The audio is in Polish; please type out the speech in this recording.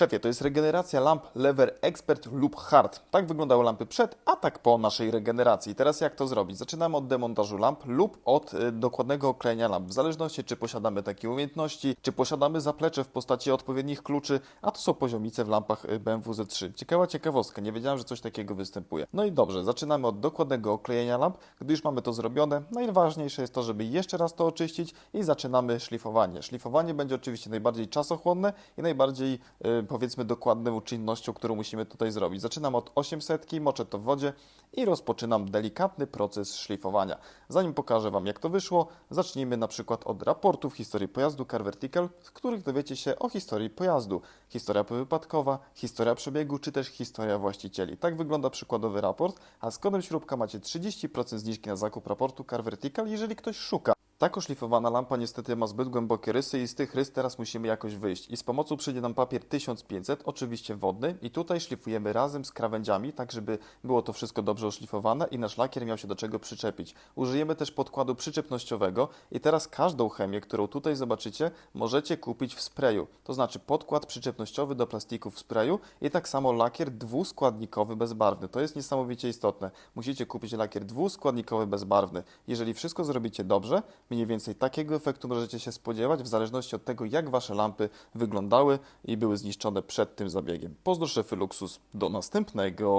Szefie, to jest regeneracja lamp Lever Expert lub Hard. Tak wyglądały lampy przed, a tak po naszej regeneracji. Teraz jak to zrobić? Zaczynamy od demontażu lamp lub od y, dokładnego oklejenia lamp. W zależności czy posiadamy takie umiejętności, czy posiadamy zaplecze w postaci odpowiednich kluczy, a to są poziomice w lampach y, BMW Z3. Ciekawa ciekawostka, nie wiedziałem, że coś takiego występuje. No i dobrze, zaczynamy od dokładnego oklejenia lamp. Gdy już mamy to zrobione, najważniejsze jest to, żeby jeszcze raz to oczyścić i zaczynamy szlifowanie. Szlifowanie będzie oczywiście najbardziej czasochłonne i najbardziej y, powiedzmy dokładną czynnością, którą musimy tutaj zrobić. Zaczynam od 800, moczę to w wodzie i rozpoczynam delikatny proces szlifowania. Zanim pokażę Wam jak to wyszło, zacznijmy na przykład od raportów historii pojazdu Car Vertical, z których dowiecie się o historii pojazdu. Historia powypadkowa, historia przebiegu, czy też historia właścicieli. Tak wygląda przykładowy raport, a z kodem śrubka macie 30% zniżki na zakup raportu Car Vertical, jeżeli ktoś szuka. Tak oszlifowana lampa niestety ma zbyt głębokie rysy i z tych rys teraz musimy jakoś wyjść. I z pomocą przyjdzie nam papier 1500, oczywiście wodny i tutaj szlifujemy razem z krawędziami, tak żeby było to wszystko dobrze oszlifowane i nasz lakier miał się do czego przyczepić. Użyjemy też podkładu przyczepnościowego i teraz każdą chemię, którą tutaj zobaczycie, możecie kupić w sprayu. To znaczy podkład przyczepnościowy do plastiku w sprayu i tak samo lakier dwuskładnikowy bezbarwny. To jest niesamowicie istotne. Musicie kupić lakier dwuskładnikowy bezbarwny. Jeżeli wszystko zrobicie dobrze, mniej więcej takiego efektu możecie się spodziewać w zależności od tego, jak wasze lampy wyglądały i były zniszczone przed tym zabiegiem. Pozdro szefy Luxus. Do następnego.